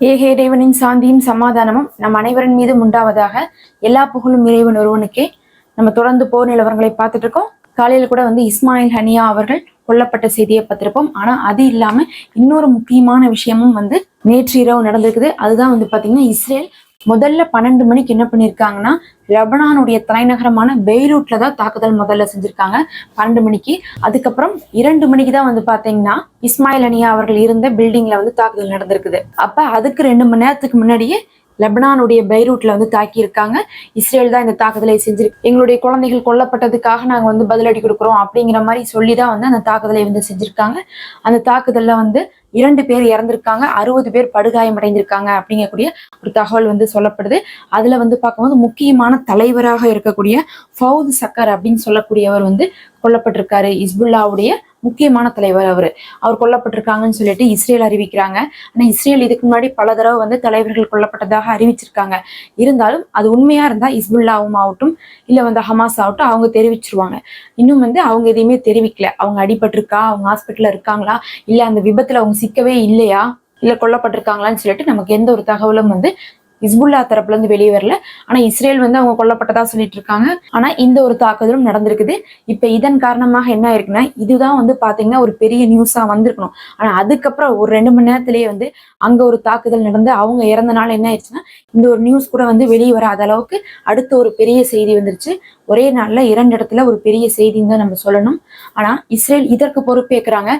AK இறைவனின் சாந்தியும் சமாதானமும் நம் அனைவரின் மீதும் உண்டாவதாக எல்லா புகழும் இறைவன் ஒருவனுக்கே. நம்ம தொடர்ந்து போர் நிலவரங்களை பார்த்துட்டு இருக்கோம். காலையில் கூட வந்து இஸ்மாயில் ஹனியா அவர்கள் கொல்லப்பட்ட செய்தியை பார்த்திருப்போம். ஆனா அது இல்லாம இன்னொரு முக்கியமான விஷயமும் வந்து நேற்று இரவு நடந்திருக்குது. அதுதான் வந்து பாத்தீங்கன்னா இஸ்ரேல் முதல்ல பன்னெண்டு மணிக்கு என்ன பண்ணியிருக்காங்கன்னா லெபனானுடைய தலைநகரமான பெய்ரூட்ல தான் தாக்குதல் முதல்ல செஞ்சிருக்காங்க. பன்னெண்டு மணிக்கு. அதுக்கப்புறம் இரண்டு மணிக்கு தான் வந்து பாத்தீங்கன்னா இஸ்மாயில் அனியா அவர்கள் இருந்த பில்டிங்ல வந்து தாக்குதல் நடந்திருக்குது. அப்ப அதுக்கு ரெண்டு மணி நேரத்துக்கு முன்னாடியே லெபனானுடைய பைரூட்ல வந்து தாக்கி இருக்காங்க இஸ்ரேல் தான் இந்த தாக்குதலை செஞ்சிருக்கு எங்களுடைய குழந்தைகள் கொல்லப்பட்டதுக்காக நாங்க வந்து பதிலடி கொடுக்குறோம் அப்படிங்கிற மாதிரி சொல்லி தான் வந்து அந்த தாக்குதலை வந்து செஞ்சிருக்காங்க. அந்த தாக்குதல்ல வந்து இரண்டு பேர் இறந்திருக்காங்க. அறுபது பேர் படுகாயமடைந்திருக்காங்க அப்படிங்கக்கூடிய ஒரு தகவல் வந்து சொல்லப்படுது. அதுல வந்து பார்க்கும்போது முக்கியமான தலைவராக இருக்கக்கூடிய ஃபவுத் சக்கர் அப்படின்னு சொல்லக்கூடியவர் வந்து கொல்லப்பட்டிருக்காரு. இஸ்புல்லாவுடைய முக்கியமான தலைவர் அவர். அவர் கொல்லப்பட்டிருக்காங்கன்னு சொல்லிட்டு இஸ்ரேல் அறிவிக்கிறாங்க. ஆனா இஸ்ரேல் இதுக்கு முன்னாடி பல தடவை வந்து தலைவர்கள் கொல்லப்பட்டதாக அறிவிச்சிருக்காங்க. இருந்தாலும் அது உண்மையா இருந்தா இஸ்புல்லாவும் ஆகட்டும் இல்ல வந்து ஹமாஸ் ஆகட்டும் அவங்க தெரிவிச்சிருவாங்க. இன்னும் வந்து அவங்க எதையுமே தெரிவிக்கல. அவங்க அடிபட்டிருக்கா? அவங்க ஹாஸ்பிட்டலில் இருக்காங்களா? இல்ல அந்த விபத்துல அவங்க சிக்கவே இல்லையா? இல்ல கொல்லப்பட்டிருக்காங்களான்னு சொல்லிட்டு நமக்கு எந்த ஒரு தகவலும் வந்து இஸ்புல்லா தரப்புல இருந்து வெளியே வரல. ஆனா இஸ்ரேல் வந்து அவங்க கொல்லப்பட்டதா சொல்லிட்டு இருக்காங்க. ஆனா இந்த ஒரு தாக்குதலும் நடந்திருக்குது. இப்ப இதன் காரணமாக என்ன ஆயிருக்குன்னா இதுதான் வந்து பாத்தீங்கன்னா ஒரு பெரிய நியூஸா வந்திருக்கணும். ஆனா அதுக்கப்புறம் ஒரு ரெண்டு மணி நேரத்திலேயே வந்து அங்க ஒரு தாக்குதல் நடந்து அவங்க இறந்தனால என்ன ஆயிடுச்சுன்னா இந்த ஒரு நியூஸ் கூட வந்து வெளியே வராத அளவுக்கு அடுத்த ஒரு பெரிய செய்தி வந்துருச்சு. ஒரே நாள்ல இரண்டு இடத்துல ஒரு பெரிய செய்தின்னு தான் நம்ம சொல்லணும். ஆனா இஸ்ரேல் இதற்கு பொறுப்பேற்கிறாங்க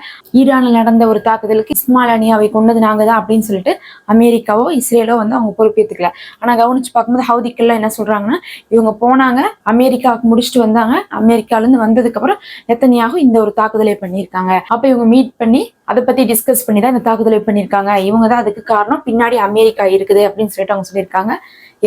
ஈரானில் நடந்த ஒரு தாக்குதலுக்கு இஸ்மால் அணியாவை கொண்டது நாங்க தான் அப்படின்னு சொல்லிட்டு அமெரிக்காவோ இஸ்ரேலோ வந்து அவங்க பொறுப்பேற்றுக்கல ஆனா கவனிச்சு பார்க்கும்போது ஹவுதிக்கெல்லாம் என்ன சொல்றாங்கன்னா இவங்க போனாங்க அமெரிக்காவுக்கு முடிச்சுட்டு வந்தாங்க. அமெரிக்கால இருந்து வந்ததுக்கு அப்புறம் நெத்தனியாக இந்த ஒரு தாக்குதலை பண்ணியிருக்காங்க. அப்ப இவங்க மீட் பண்ணி அதை பத்தி டிஸ்கஸ் பண்ணி தான் இந்த தாக்குதலை பண்ணியிருக்காங்க. இவங்க தான் அதுக்கு காரணம். பின்னாடி அமெரிக்கா இருக்குது அப்படின்னு சொல்லிட்டு அவங்க சொல்லியிருக்காங்க.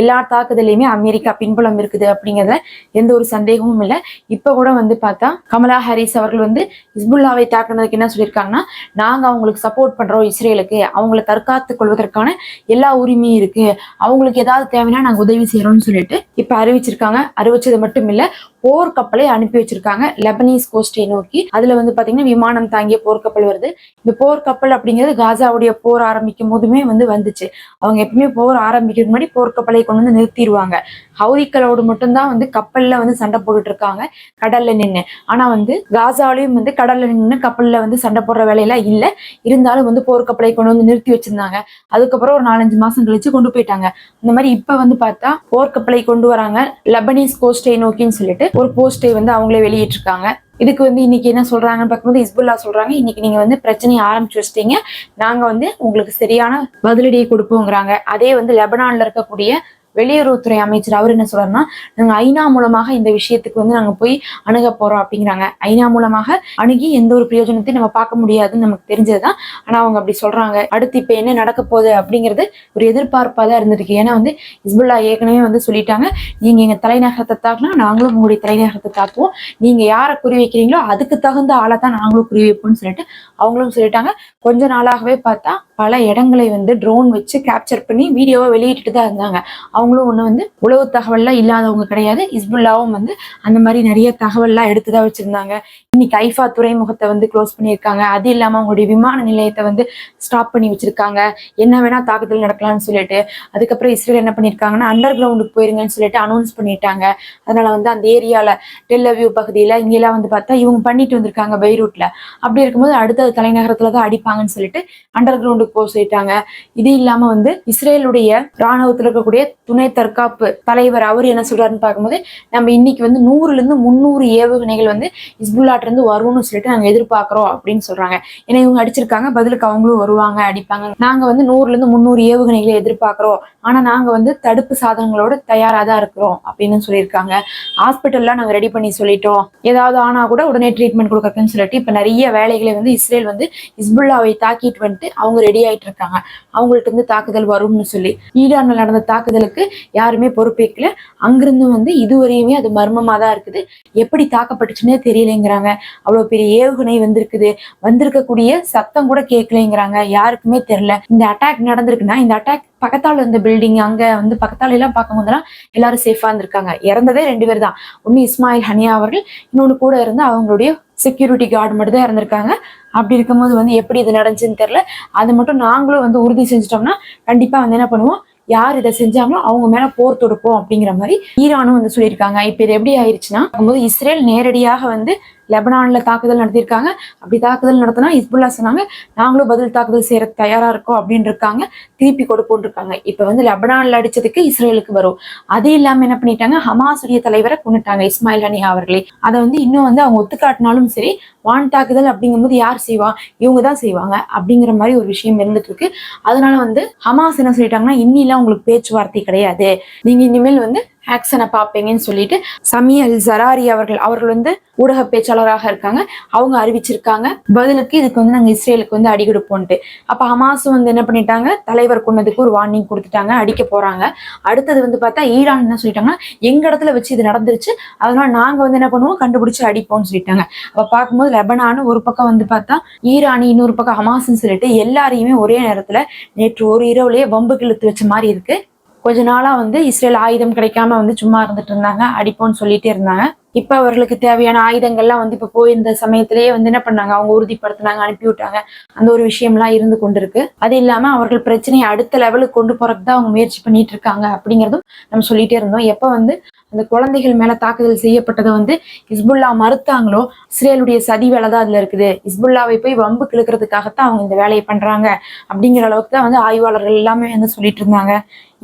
எல்லா தாக்குதலையுமே அமெரிக்கா பின்புலம் இருக்குது அப்படிங்கிறதுல எந்த ஒரு சந்தேகமும் இல்லை. இப்போ கூட வந்து பார்த்தா கமலா ஹாரிஸ் அவர்கள் வந்து ஹிஸ்புல்லாவை தாக்குனதுக்கு என்ன சொல்லியிருக்காங்கன்னா நாங்கள் அவங்களுக்கு சப்போர்ட் பண்ணுறோம் இஸ்ரேலுக்கு அவங்கள தற்காத்து கொள்வதற்கான எல்லா உரிமையும் இருக்குது அவங்களுக்கு ஏதாவது தேவைன்னா நாங்கள் உதவி செய்கிறோம்னு சொல்லிட்டு இப்போ அறிவிச்சிருக்காங்க. அறிவிச்சது மட்டும் இல்லை போர்க்கப்பலை அனுப்பி வச்சிருக்காங்க. லெபனீஸ் கோஸ்டை நோக்கி. அதுல வந்து பாத்தீங்கன்னா விமானம் தாங்கிய போர்க்கப்பல் வருது. இந்த போர்க்கப்பல் அப்படிங்கிறது காசாவுடைய போர் ஆரம்பிக்கும் போதுமே வந்து வந்துச்சு. அவங்க எப்பவுமே போர் ஆரம்பிக்கிறதுக்கு முன்னாடி போர்க்கப்பலை கொண்டு வந்து நிறுத்திடுவாங்க. ஹவுதிக்களோடு மட்டும்தான் வந்து கப்பல்ல வந்து சண்டை போட்டுட்டு இருக்காங்க. கடல்ல நின்று ஆனா வந்து காசாலையும் வந்து கடல்ல நின்று கப்பல்ல வந்து சண்டை போடுற வேலையெல்லாம் இல்லை. இருந்தாலும் வந்து போர்க்கப்பலை கொண்டு வந்து நிறுத்தி வச்சிருந்தாங்க. அதுக்கப்புறம் ஒரு நாலஞ்சு மாசம் கழிச்சு கொண்டு போயிட்டாங்க. அந்த மாதிரி இப்ப வந்து பார்த்தா போர்க்கப்பலை கொண்டு வராங்க லெபனீஸ் கோஸ்டை நோக்கின்னு சொல்லிட்டு ஒரு போஸ்டை வந்து அவங்களே வெளியிட்டிருக்காங்க. இதுக்கு வந்து இன்னைக்கு என்ன சொல்றாங்கன்னு பார்க்கும்போது இஸ்புல்லா சொல்றாங்க. இன்னைக்கு நீங்க வந்து பிரச்சனையை ஆரம்பிச்சு வச்சிட்டீங்க. நாங்க வந்து உங்களுக்கு சரியான பதிலடியை கொடுப்போங்கிறாங்க. அதே வந்து லெபனான்ல இருக்கக்கூடிய வெளியுறவுத்துறை அமைச்சர் அவர் என்ன சொல்றாருன்னா நாங்க ஐநா மூலமாக இந்த விஷயத்துக்கு வந்து நாங்க போய் அணுக போறோம் அப்படிங்கிறாங்க. ஐநா மூலமாக அணுகி எந்த ஒரு பிரயோஜனத்தையும் நம்ம பார்க்க முடியாதுன்னு நமக்கு தெரிஞ்சதுதான். ஆனா அவங்க அப்படி சொல்றாங்க. அடுத்து இப்ப என்ன நடக்க போகுது அப்படிங்கிறது ஒரு எதிர்பார்ப்பா தான் இருந்திருக்கு. ஏன்னா வந்து இஸ்புல்லா ஏற்கனவே வந்து சொல்லிட்டாங்க நீங்க எங்க தலைநகரத்தை தாக்கினா நாங்களும் உங்களுடைய தலைநகரத்தை தாக்குவோம். நீங்க யாரை குறி வைக்கிறீங்களோ அதுக்கு தகுந்த ஆளை தான் நாங்களும் குறி வைப்போம்னு சொல்லிட்டு அவங்களும் சொல்லிட்டாங்க. கொஞ்ச நாளாகவே பார்த்தா பல இடங்களை வந்து ட்ரோன் வச்சு கேப்சர் பண்ணி வீடியோவை வெளியிட்டு தான் இருந்தாங்க. அவங்களும் ஒன்று வந்து உளவு தகவல்லாம் இல்லாதவங்க கிடையாது. இஸ்புல்லாவும் வந்து அந்த மாதிரி நிறைய தகவல்லாம் எடுத்து தான் வச்சிருந்தாங்க. இன்னைக்கு ஐஃபா துறைமுகத்தை வந்து க்ளோஸ் பண்ணியிருக்காங்க. அது இல்லாமல் அவங்களுடைய விமான நிலையத்தை வந்து ஸ்டாப் பண்ணி வச்சிருக்காங்க. என்ன வேணா தாக்குதல் நடக்கலாம்னு சொல்லிட்டு. அதுக்கப்புறம் இஸ்ரேல் என்ன பண்ணியிருக்காங்கன்னா அண்டர் கிரவுண்டுக்கு போயிருங்கன்னு சொல்லிட்டு அனௌன்ஸ் பண்ணிட்டாங்க. அதனால வந்து அந்த ஏரியால டெல்லவியூ பகுதியில் இங்கெல்லாம் வந்து பார்த்தா இவங்க பண்ணிட்டு வந்திருக்காங்க பைரூட்ல. அப்படி இருக்கும்போது அடுத்த தலைநகரத்துல தான் அடிப்பாங்கன்னு சொல்லிட்டு அண்டர் கிரவுண்டுக்கு போக சொல்லிட்டாங்க. இது இல்லாமல் வந்து இஸ்ரேலுடைய ராணுவத்தில் இருக்கக்கூடிய துணை தற்காப்பு தலைவர் அவர் என்ன சொல்றாருன்னு பார்க்கும்போது நம்ம இன்னைக்கு வந்து நூறுல இருந்து முந்நூறு ஏவுகணைகள் வந்து இஸ்புல்லாட்ட இருந்து வரும்னு சொல்லிட்டு நாங்க எதிர்பார்க்கிறோம் அப்படின்னு சொல்றாங்க. ஏன்னா இவங்க அடிச்சிருக்காங்க பதிலுக்கு அவங்களும் வருவாங்க அடிப்பாங்க. நாங்க வந்து நூறுல இருந்து முந்நூறு ஏவுகணைகளை எதிர்பார்க்கிறோம். ஆனா நாங்க வந்து தடுப்பு சாதனங்களோட தயாரா தான் இருக்கிறோம் அப்படின்னு சொல்லியிருக்காங்க. ஹாஸ்பிட்டல்லாம் நாங்க ரெடி பண்ணி சொல்லிட்டோம். ஏதாவது ஆனா கூட உடனே ட்ரீட்மெண்ட் கொடுக்கறதுன்னு சொல்லிட்டு இப்ப நிறைய வேலைகளை வந்து இஸ்ரேல் வந்து இஸ்புல்லாவை தாக்கிட்டு வந்துட்டு அவங்க ரெடி ஆயிட்டு இருக்காங்க. அவங்கள்ட்ட இருந்து தாக்குதல் வரும்னு சொல்லி. ஈரானில் நடந்த தாக்குதலுக்கு யாருமே பொறுப்பேற்கல. அங்கிருந்தும் வந்து இதுவரையுமே அது மர்மமா தான் இருக்குது. எப்படி தாக்கப்பட்டுச்சுன்னே தெரியலைங்கிறாங்க. அவ்வளவு பெரிய ஏவுகணை வந்திருக்குது. வந்திருக்கக்கூடிய சத்தம் கூட கேட்கலைங்கிறாங்க. யாருக்குமே தெரியல. இந்த அட்டாக் நடந்திருக்குன்னா இந்த அட்டாக் பக்கத்தால இருந்த பில்டிங் அங்க வந்து பக்கத்தால எல்லாம் பார்க்கும் போதெல்லாம் எல்லாரும் சேஃபா இருந்திருக்காங்க. இறந்ததே ரெண்டு பேர் தான். ஒன்னு இஸ்மாயில் ஹனியா அவர்கள் இன்னொன்னு கூட இருந்து அவங்களுடைய செக்யூரிட்டி கார்டு மட்டும் தான் இறந்திருக்காங்க. அப்படி இருக்கும்போது வந்து எப்படி இது நடந்துச்சுன்னு தெரியல. அது மட்டும் நாங்களும் வந்து உறுதி செஞ்சிட்டோம்னா கண்டிப்பா வந்து என்ன பண்ணுவோம்? யார் இதை செஞ்சாங்களோ அவங்க மேல போர் தொடுப்போம் அப்படிங்கிற மாதிரி ஈரானும் வந்து சொல்லியிருக்காங்க. இப்போ இது எப்படி ஆயிடுச்சுன்னா இஸ்ரேல் நேரடியாக வந்து லெபனானில் தாக்குதல் நடத்தியிருக்காங்க. அப்படி தாக்குதல் நடத்தினா இஸ்புல்லா சொன்னாங்க நாங்களும் பதில் தாக்குதல் செய்ய தயாரா இருக்கோம் அப்படின்னு இருக்காங்க. திருப்பி கொடுப்போன்னு இருக்காங்க இப்போ வந்து லெபனானில் அடிச்சதுக்கு இஸ்ரேலுக்கு வரும். அது இல்லாமல் என்ன பண்ணிட்டாங்க? ஹமாசுடைய தலைவரை கொண்டுட்டாங்க இஸ்மாயில் அனியா அவர்களே. அதை வந்து இன்னும் வந்து அவங்க ஒத்துக்காட்டினாலும் சரி வான் தாக்குதல் அப்படிங்கும்போது யார் செய்வா? இவங்க தான் செய்வாங்க அப்படிங்கிற மாதிரி ஒரு விஷயம் இருந்துட்டு இருக்கு. அதனால வந்து ஹமாஸ் என்ன சொல்லிட்டாங்கன்னா இன்னிலாம் உங்களுக்கு பேச்சுவார்த்தை கிடையாது. நீங்க இனிமேல் வந்து ஆக்சனை பார்ப்பீங்கன்னு சொல்லிட்டு சமியல் ஜராரி அவர்கள் அவர்கள் வந்து ஊடக பேச்சாளராக இருக்காங்க. அவங்க அறிவிச்சிருக்காங்க. பதிலுக்கு இதுக்கு வந்து நாங்கள் இஸ்ரேலுக்கு வந்து அடி கொடுப்போம்ட்டு அப்போ ஹமாஸும் வந்து என்ன பண்ணிட்டாங்க? தலைவர் கொண்டதுக்கு ஒரு வார்னிங் கொடுத்துட்டாங்க. அடிக்க போறாங்க. அடுத்தது வந்து பார்த்தா ஈரான் என்ன சொல்லிட்டாங்கன்னா எங்க இடத்துல வச்சு இது நடந்துருச்சு. அதனால நாங்க வந்து என்ன பண்ணுவோம்? கண்டுபிடிச்சு அடிப்போம்னு சொல்லிட்டாங்க. அப்ப பார்க்கும்போது லெபனானு ஒரு பக்கம் வந்து பார்த்தா ஈரானி இன்னொரு பக்கம் ஹமாஸ்ன்னு சொல்லிட்டு எல்லாரையுமே ஒரே நேரத்துல நேற்று ஒரு இரவுலயே வம்பு கிழத்து வச்ச மாதிரி இருக்கு. கொஞ்ச நாளா வந்து இஸ்ரேல் ஆயுதம் கிடைக்காம வந்து சும்மா இருந்துட்டு இருந்தாங்க அடிப்போம்னு சொல்லிட்டே இருந்தாங்க. இப்ப அவர்களுக்கு தேவையான ஆயுதங்கள்லாம் வந்து இப்ப போயிருந்த சமயத்திலேயே வந்து என்ன பண்ணாங்க? அவங்க உறுதிப்படுத்தினாங்க அனுப்பி விட்டாங்க அந்த ஒரு விஷயம்லாம் இருந்து கொண்டிருக்கு. அது இல்லாம அவர்கள் பிரச்சனையை அடுத்த லெவலுக்கு கொண்டு போறதுக்கு தான் அவங்க முயற்சி பண்ணிட்டு இருக்காங்க அப்படிங்கிறதும் நம்ம சொல்லிட்டே இருந்தோம். எப்ப வந்து அந்த குழந்தைகள் மேல தாக்குதல் செய்யப்பட்டதை வந்து இஸ்புல்லா மறுத்தாங்களோ இஸ்ரேலுடைய சதி வேலை தான் அதுல இருக்குது. இஸ்புல்லாவை போய் வம்பு கிழக்கிறதுக்காகத்தான் அவங்க இந்த வேலையை பண்றாங்க அப்படிங்கிற அளவுக்கு தான் வந்து ஆய்வாளர்கள் எல்லாமே வந்து சொல்லிட்டு இருந்தாங்க.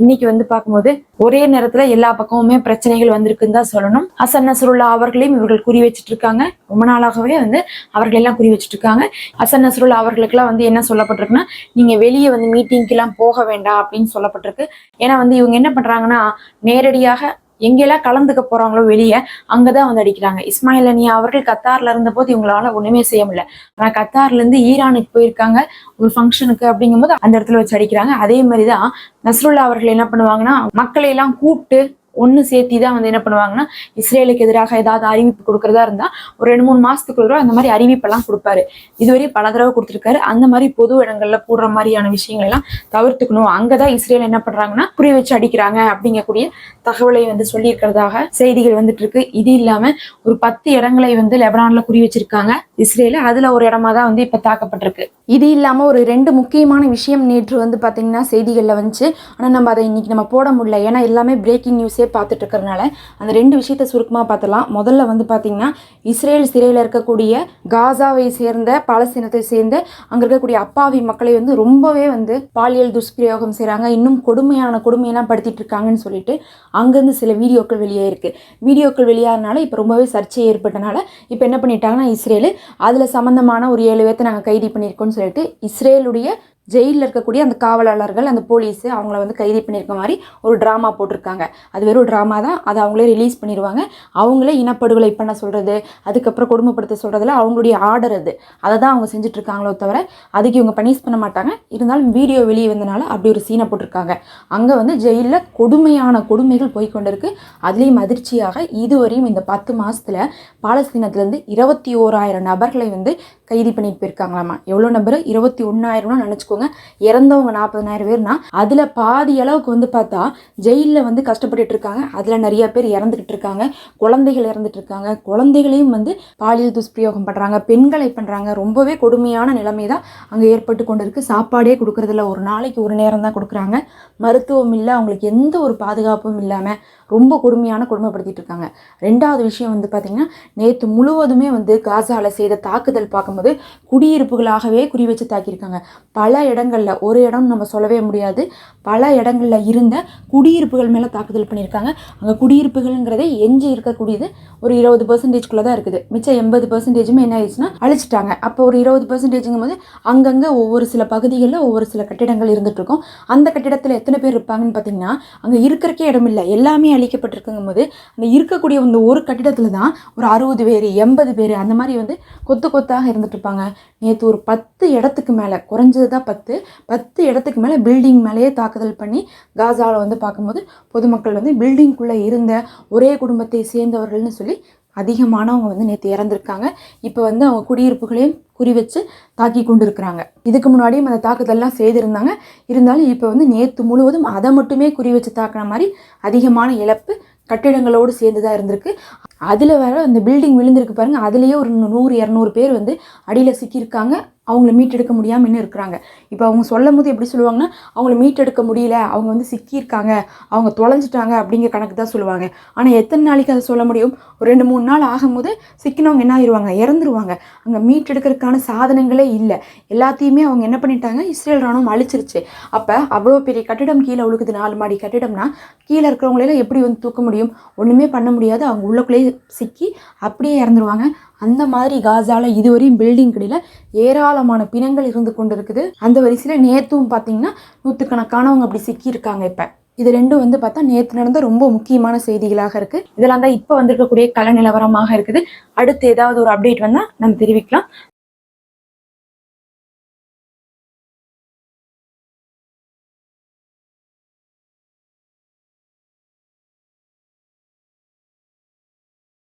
இன்னைக்கு வந்து பார்க்கும்போது ஒரே நேரத்துல எல்லா பக்கமுமே பிரச்சனைகள் வந்திருக்குன்னு தான் சொல்லணும். ஹசன் நசருல்லா அவர்களையும் இவர்கள் குறி வச்சிட்டு இருக்காங்க ரொம்ப நாளாகவே வந்து அவர்கள் எல்லாம் குறி வச்சிட்டு இருக்காங்க ஹசன் நசருல்லா அவர்களுக்கெல்லாம் வந்து என்ன சொல்லப்பட்டிருக்குன்னா நீங்க வெளியே வந்து மீட்டிங்க்கு எல்லாம் போக வேண்டாம் அப்படின்னு சொல்லப்பட்டிருக்கு. ஏன்னா வந்து இவங்க என்ன பண்றாங்கன்னா நேரடியாக எங்கெல்லாம் கலந்துக்க போறாங்களோ வெளியே அங்கதான் வந்து அடிக்கிறாங்க. இஸ்மாயில் அனியா அவர்கள் கத்தார்ல இருந்த போது இவங்களால ஒண்ணுமே செய்ய முடியல. ஆனா கத்தார்ல இருந்து ஈரானுக்கு போயிருக்காங்க. ஒரு ஃபங்க்ஷனுக்கு அப்படிங்கும்போது அந்த இடத்துல வச்சு அடிக்கிறாங்க. அதே மாதிரிதான் நஸ்ருல்லா அவர்கள் என்ன பண்ணுவாங்கன்னா மக்களை எல்லாம் கூப்பிட்டு ஒன்று சேர்த்தி தான் வந்து என்ன பண்ணுவாங்கன்னா இஸ்ரேலுக்கு எதிராக ஏதாவது அறிவிப்பு கொடுக்கறதா இருந்தா ஒரு ரெண்டு மூணு மாசத்துக்கு அந்த மாதிரி அறிவிப்பெல்லாம் கொடுப்பாரு. இதுவரை பல தடவை கொடுத்துருக்காரு. அந்த மாதிரி பொது இடங்கள்ல போடுற மாதிரியான விஷயங்கள் எல்லாம் தவிர்த்துக்கணும். அங்கதான் இஸ்ரேல் என்ன பண்றாங்கன்னா புரிய வச்சு அடிக்கிறாங்க அப்படிங்கக்கூடிய தகவலை வந்து சொல்லியிருக்கிறதாக செய்திகள் வந்துட்டு இருக்கு. இது இல்லாம ஒரு பத்து இடங்களை வந்து லெபனான்ல குறி வச்சிருக்காங்க இஸ்ரேல். அதுல ஒரு இடமா தான் வந்து இப்போ தாக்கப்பட்டிருக்கு. இது இல்லாம ஒரு ரெண்டு முக்கியமான விஷயம் நேற்று வந்து பாத்தீங்கன்னா செய்திகளில் வந்துச்சு. ஆனா நம்ம அதை இன்னைக்கு நம்ம போட முடியல. ஏன்னா எல்லாமே பிரேக்கிங் நியூஸ் பார்த்துட்டு இருக்கறனால அந்த ரெண்டு விஷயத்தை சுருக்கமாக பார்த்தலாம் முதல்ல வந்து பார்த்தீங்கன்னா இஸ்ரேல் சிறையில் இருக்கக்கூடிய காசாவை சேர்ந்த பாலஸ்தீனத்தை சேர்ந்த அங்கே இருக்கக்கூடிய அப்பாவி மக்களை வந்து ரொம்பவே வந்து பாலியல் துஷ்பிரயோகம் செய்கிறாங்க இன்னும் கொடுமையான கொடுமையெல்லாம் படுத்திட்டு இருக்காங்கன்னு சொல்லிட்டு அங்கேருந்து சில வீடியோக்கள் வெளியே இருக்குது வீடியோக்கள் வெளியாகிறனால இப்போ ரொம்பவே சர்ச்சை ஏற்பட்டனால இப்போ என்ன பண்ணிட்டாங்கன்னா இஸ்ரேல் அதில் சம்மந்தமான ஒரு ஏழு பேர்த்தை நாங்கள் கைது பண்ணியிருக்கோம்னு சொல்லிட்டு இஸ்ரேலுடைய ஜெயிலில் இருக்கக்கூடிய அந்த காவலாளர்கள் அந்த போலீஸு அவங்கள வந்து கைது பண்ணியிருக்க மாதிரி ஒரு ட்ராமா போட்டிருக்காங்க. அது வெறும் ட்ராமா தான். அதை அவங்களே ரிலீஸ் பண்ணிடுவாங்க அவங்களே இனப்படுகொலை பண்ண சொல்கிறது அதுக்கப்புறம் கொடுமைப்படுத்த சொல்கிறதுல அவங்களுடைய ஆர்டர் அது. அதை தான் அவங்க செஞ்சிட்ருக்காங்களோ தவிர அதுக்கு இவங்க பனிஷ் பண்ண மாட்டாங்க. இருந்தாலும் வீடியோ வெளியே வந்தனால அப்படி ஒரு சீனை போட்டிருக்காங்க. அங்கே வந்து ஜெயிலில் கொடுமையான கொடுமைகள் போய்கொண்டிருக்கு அதுலேயும் அதிர்ச்சியாக இதுவரையும் இந்த பத்து மாதத்தில் பாலஸ்தீனத்துலேருந்து இருபத்தி ஓராயிரம் நபர்களை வந்து கைது பண்ணிட்டு போயிருக்காங்களாமா? எவ்வளோ நம்பர்? இருபத்தி ஒன்றாயிரம்னு நினச்சிக்கோங்க. இறந்தவங்க நாற்பதனாயிரம் பேர்னா அதில் பாதி அளவுக்கு வந்து பார்த்தா ஜெயிலில் வந்து கஷ்டப்பட்டுட்டு இருக்காங்க. அதில் நிறைய பேர் இறந்துக்கிட்டு இருக்காங்க. குழந்தைகள் இறந்துட்டு இருக்காங்க. குழந்தைகளையும் வந்து பாலியல் துஷ்பிரயோகம் பண்ணுறாங்க பெண்களை பண்ணுறாங்க ரொம்பவே கொடுமையான நிலைமை தான் அங்கே ஏற்பட்டு கொண்டு இருக்குது சாப்பாடே கொடுக்குறதில்ல. ஒரு நாளைக்கு ஒரு நேரம் தான் கொடுக்குறாங்க. மருத்துவம் இல்லை. அவங்களுக்கு எந்த ஒரு பாதுகாப்பும் இல்லாமல் ரொம்ப கொடுமையான கொடுமைப்படுத்திட்டு இருக்காங்க ரெண்டாவது விஷயம் வந்து பார்த்திங்கன்னா நேற்று முழுவதுமே வந்து காசாவில் செய்த தாக்குதல் பார்க்கும்போது குடியிருப்புகளாகவே குறி வச்சு தாக்கியிருக்காங்க. பல இடங்களில் ஒரு இடம் நம்ம சொல்லவே முடியாது. பல இடங்களில் இருந்த குடியிருப்புகள் மேலே தாக்குதல் பண்ணியிருக்காங்க. அங்கே குடியிருப்புகள்ங்கிறதே எஞ்சி இருக்கக்கூடியது ஒரு இருபது பர்சன்டேஜ்குள்ளே தான் இருக்குது. மிச்சம் எண்பது பர்சன்டேஜுமே என்ன ஆயிடுச்சுன்னா அழிச்சிட்டாங்க. அப்போ ஒரு இருபது பர்சன்டேஜுங்கும் போது அங்கங்கே ஒவ்வொரு சில பகுதிகளில் ஒவ்வொரு சில கட்டிடங்கள் இருந்துகிட்ருக்கும் அந்த கட்டிடத்தில் எத்தனை பேர் இருப்பாங்கன்னு பார்த்தீங்கன்னா அங்கே இருக்கிறக்கே இடம் இல்லை எல்லாமே அழிக்கப்பட்டிருக்குங்கும் போது அந்த இருக்கக்கூடிய இந்த ஒரு கட்டிடத்தில் தான் ஒரு அறுபது பேர் எண்பது பேர் அந்த மாதிரி வந்து கொத்து கொத்தாக இருந்துட்டு இருப்பாங்க நேற்று ஒரு பத்து இடத்துக்கு மேலே குறைஞ்சது தான் பத்து பத்து இடத்துக்கு மேலே பில்டிங் மேலேயே தாக்குதல் பண்ணி காசாவில் வந்து பார்க்கும்போது பொதுமக்கள் வந்து பில்டிங்குள்ளே இருந்த ஒரே குடும்பத்தை சேர்ந்தவர்கள்னு சொல்லி அதிகமானவங்க வந்து நேற்று இறந்துருக்காங்க. இப்போ வந்து அவங்க குடியிருப்புகளையும் குறி வச்சு தாக்கி கொண்டு இருக்கிறாங்க இதுக்கு முன்னாடியும் அந்த தாக்குதல்லாம் செய்திருந்தாங்க. இருந்தாலும் இப்போ வந்து நேற்று முழுவதும் அதை மட்டுமே குறி வச்சு தாக்குன மாதிரி அதிகமான இழப்பு கட்டிடங்களோடு சேர்ந்து தான் இருந்திருக்கு. அதில் வேற அந்த பில்டிங் விழுந்திருக்கு பாருங்க. அதுலேயே ஒரு நூறு இரநூறு பேர் வந்து அடியில் சிக்கியிருக்காங்க. அவங்கள மீட்டெடுக்க முடியாமல் இன்னும் இருக்கிறாங்க. இப்போ அவங்க சொல்லும் போது எப்படி சொல்லுவாங்கன்னா அவங்கள மீட்டெடுக்க முடியல அவங்க வந்து சிக்கியிருக்காங்க அவங்க தொலைஞ்சிட்டாங்க அப்படிங்கிற கணக்கு தான் சொல்லுவாங்க. ஆனால் எத்தனை நாளைக்கு அதை சொல்ல முடியும்? ஒரு ரெண்டு மூணு நாள் ஆகும்போது சிக்கினவங்க என்ன ஆயிடுவாங்க இறந்துருவாங்க. அங்கே மீட்டெடுக்கிறதுக்கான சாதனங்களே இல்லை. எல்லாத்தையுமே அவங்க என்ன பண்ணிட்டாங்க? இஸ்ரேல் ராணுவம் அழிச்சிருச்சு. அப்போ அவ்வளோ பெரிய கட்டிடம் கீழே உழுகுது. நாலு மாடி கட்டிடம்னா கீழே இருக்கிறவங்களெல்லாம் எப்படி வந்து தூக்க முடியும்? ஒன்றுமே பண்ண முடியாது. அவங்க உள்ளக்குள்ளேயே சிக்கி அப்படியே இறந்துருவாங்க. அந்த மாதிரி காசால இதுவரையும் பில்டிங் கடையில். ஏராளமான பிணங்கள் இருந்து கொண்டு இருக்குது அந்த வரிசையில் நேற்றும் பார்த்தீங்கன்னா நூற்றுக்கணக்கானவங்க அப்படி சிக்கியிருக்காங்க இப்போ. இது ரெண்டும் வந்து பார்த்தா நேற்று நடந்த ரொம்ப முக்கியமான செய்திகளாக இருக்குது இதெல்லாம் தான் இப்போ வந்திருக்கக்கூடிய கல நிலவரமாக இருக்குது. அடுத்து ஏதாவது ஒரு அப்டேட் வந்தால் நம்ம தெரிவிக்கலாம்.